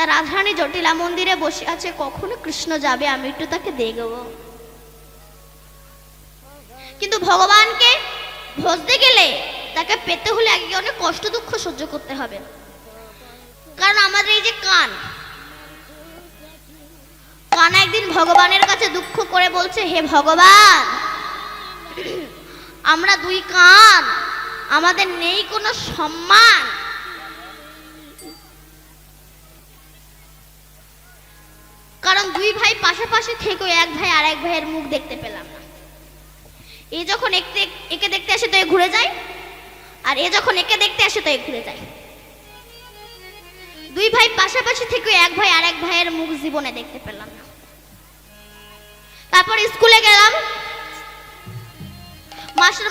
তা রাধারানী জটিলা মন্দিরে বসে আছে, কখনো কৃষ্ণ যাবে, আমি একটু তাকে দেখব কিন্তু ভগবানকে ভজতে গেলে তাকে পেতে হলে আগে অনেক কষ্ট দুঃখ সহ্য করতে হবে। কারণ আমাদের এই যে কান কান একদিন ভগবানের কাছে দুঃখ করে বলছে, হে ভগবান, আমরা দুই কান, আমাদের নেই কোনো সম্মান কারণ দুই ভাই পাশাপাশি থেকেও এক ভাই আর এক ভাইয়ের মুখ দেখতে পেলাম না। এ যখন একে দেখতে আসে তো এ ঘুরে যায়, আর এ যখন একে দেখতে আসে তো এ ঘুরে যায়। দুই ভাই পাশাপাশি থেকেও এক ভাই আর এক ভাইয়ের মুখ জীবনে দেখতে পেলাম না। তারপর স্কুলে গেলাম। মাস্টার